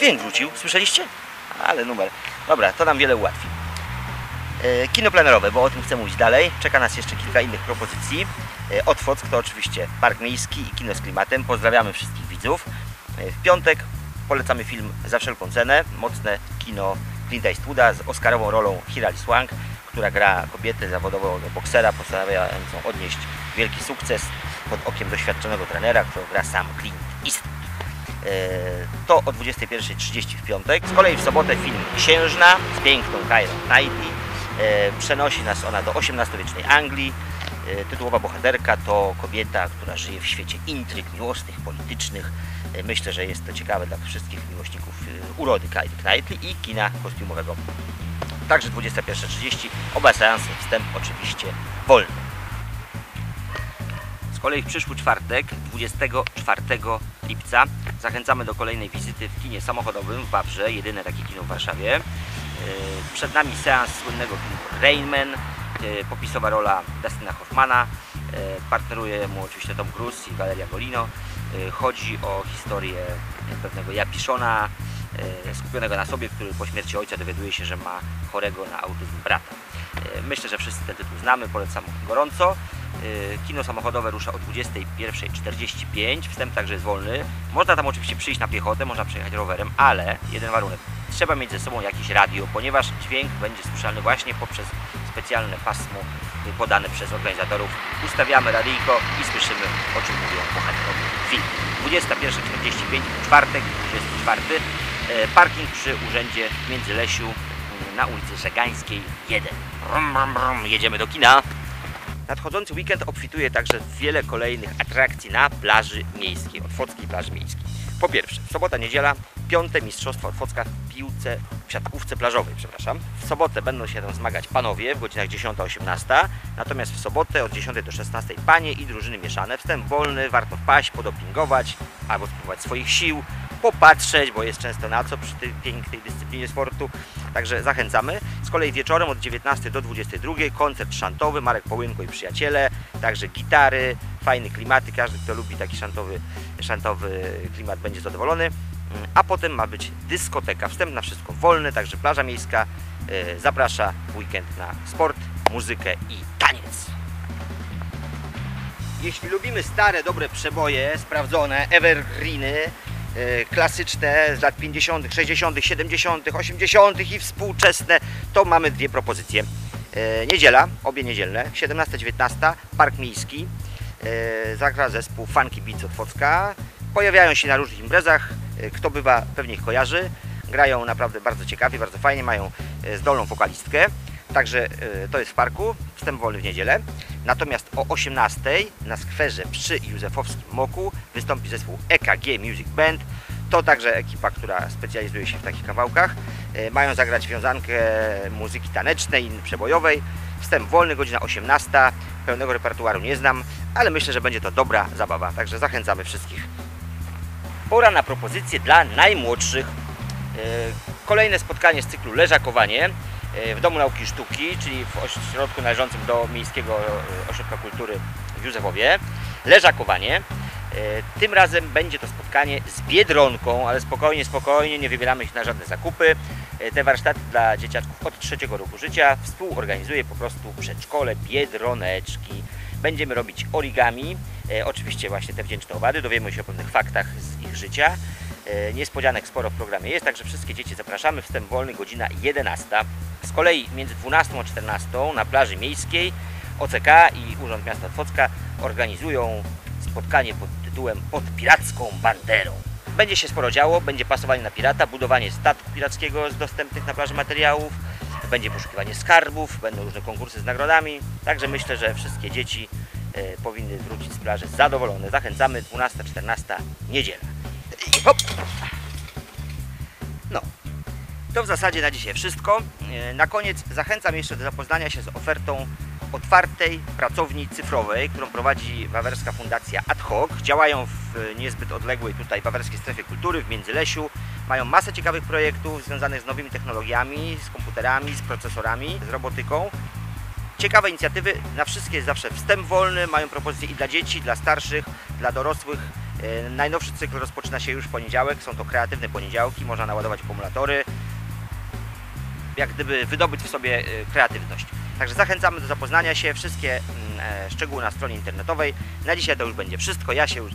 Dźwięk wrócił, słyszeliście? Ale numer. Dobra, to nam wiele ułatwi. E, Kino plenerowe, bo o tym chcę mówić dalej. Czeka nas jeszcze kilka innych propozycji. E, Od Fock to oczywiście Park Miejski i Kino z Klimatem. Pozdrawiamy wszystkich widzów. E, W piątek polecamy film Za wszelką cenę. Mocne kino Clint Eastwooda z oscarową rolą Hilary Swank, która gra kobietę zawodowego boksera postanawiającą odnieść wielki sukces pod okiem doświadczonego trenera, którego gra sam Clint Eastwood. E, To o 21.30 w piątek. Z kolei w sobotę film Księżna z piękną Kyrą Knightley. E, Przenosi nas ona do XVIII-wiecznej Anglii. E, Tytułowa bohaterka to kobieta, która żyje w świecie intryg miłosnych, politycznych. Myślę, że jest to ciekawe dla wszystkich miłośników urody Kyry Knightley i kina kostiumowego. Także 21.30. Oba seanse, wstęp oczywiście wolny. Z kolei w przyszły czwartek, 24 lipca, zachęcamy do kolejnej wizyty w kinie samochodowym w Wawrze, jedyne takie kino w Warszawie. Yy, Przed nami seans słynnego filmu Rainman, yy, popisowa rola Dustina Hoffmana, yy, partneruje mu oczywiście Tom Cruise i Valeria Golino. Chodzi o historię pewnego Japiszona, skupionego na sobie, który po śmierci ojca dowiaduje się, że ma chorego na autyzm brata. Myślę, że wszyscy ten tytuł znamy, polecam gorąco. Yy, Kino samochodowe rusza o 21.45, wstęp także jest wolny. Można tam oczywiście przyjść na piechotę, można przejechać rowerem, ale jeden warunek. Trzeba mieć ze sobą jakieś radio, ponieważ dźwięk będzie słyszalny właśnie poprzez specjalne pasmo podane przez organizatorów. Ustawiamy radyjko i słyszymy o czym mówią bohaterowie filmu. 21.45, czwartek, 24. Yy, Parking przy urzędzie w Międzylesiu yy, na ulicy Żegańskiej 1. Brum, brum, brum. Jedziemy do kina. Nadchodzący weekend obfituje także w wiele kolejnych atrakcji na plaży miejskiej, Otwockiej plaży miejskiej. Po pierwsze, sobota, niedziela, piąte Mistrzostwa Otwocka w piłce, w siatkówce plażowej, przepraszam. W sobotę będą się tam zmagać panowie w godzinach 10-18, natomiast w sobotę od 10 do 16 panie i drużyny mieszane. Wstęp wolny, warto wpaść, podopingować albo spróbować swoich sił, popatrzeć, bo jest często na co przy tej pięknej dyscyplinie sportu. Także zachęcamy. Z kolei wieczorem od 19 do 22 koncert szantowy, Marek Połynko i przyjaciele, także gitary, fajne klimaty. Każdy, kto lubi taki szantowy, szantowy klimat będzie zadowolony. Mm, A potem ma być dyskoteka. Wstęp na wszystko wolny, także plaża miejska e, zaprasza weekend na sport, muzykę i taniec. Jeśli lubimy stare, dobre przeboje, sprawdzone, evergreeny, klasyczne z lat 50., 60., 70., 80. i współczesne, to mamy dwie propozycje. E, Niedziela, obie niedzielne, 17-19, Park Miejski, e, zagra zespół Funky Beats Otwocka. Pojawiają się na różnych imprezach, kto bywa pewnie ich kojarzy. Grają naprawdę bardzo ciekawie, bardzo fajnie, mają zdolną wokalistkę. Także to jest w parku, wstęp wolny w niedzielę. Natomiast o 18 na skwerze przy Józefowskim Moku wystąpi zespół EKG Music Band. To także ekipa, która specjalizuje się w takich kawałkach. E, Mają zagrać wiązankę muzyki tanecznej i przebojowej. Wstęp wolny, godzina 18. Pełnego repertuaru nie znam, ale myślę, że będzie to dobra zabawa. Także zachęcamy wszystkich. Pora na propozycje dla najmłodszych. E, Kolejne spotkanie z cyklu Leżakowanie w Domu Nauki Sztuki, czyli w ośrodku należącym do Miejskiego Ośrodka Kultury w Józefowie. Leżakowanie. E, Tym razem będzie to spotkanie z Biedronką, ale spokojnie, spokojnie, nie wybieramy się na żadne zakupy. E, Te warsztaty dla dzieciaczków od trzeciego roku życia współorganizuje po prostu przedszkole Biedroneczki. Będziemy robić origami, e, oczywiście właśnie te wdzięczne owady, dowiemy się o pewnych faktach z ich życia. Niespodzianek sporo w programie jest, także wszystkie dzieci zapraszamy. Wstęp wolny, godzina 11. Z kolei między 12 a 14 na plaży miejskiej OCK i Urząd Miasta Otwocka organizują spotkanie pod tytułem Pod piracką banderą. Będzie się sporo działo, będzie pasowanie na pirata, budowanie statku pirackiego z dostępnych na plaży materiałów, będzie poszukiwanie skarbów, będą różne konkursy z nagrodami, także myślę, że wszystkie dzieci e, powinny wrócić z plaży zadowolone. Zachęcamy 12-14 niedziela. I hop! No, to w zasadzie na dzisiaj wszystko. E, Na koniec zachęcam jeszcze do zapoznania się z ofertą otwartej pracowni cyfrowej, którą prowadzi Wawerska Fundacja Ad Hoc. Działają w e, niezbyt odległej tutaj Wawerskiej Strefie Kultury w Międzylesiu. Mają masę ciekawych projektów związanych z nowymi technologiami, z komputerami, z procesorami, z robotyką. Ciekawe inicjatywy, na wszystkie jest zawsze wstęp wolny, mają propozycje i dla dzieci, dla starszych, dla dorosłych. E, Najnowszy cykl rozpoczyna się już w poniedziałek, są to kreatywne poniedziałki, można naładować akumulatory, jak gdyby wydobyć w sobie e, kreatywność. Także zachęcamy do zapoznania się, wszystkie mm, e, szczegóły na stronie internetowej. Na dzisiaj to już będzie wszystko, ja się już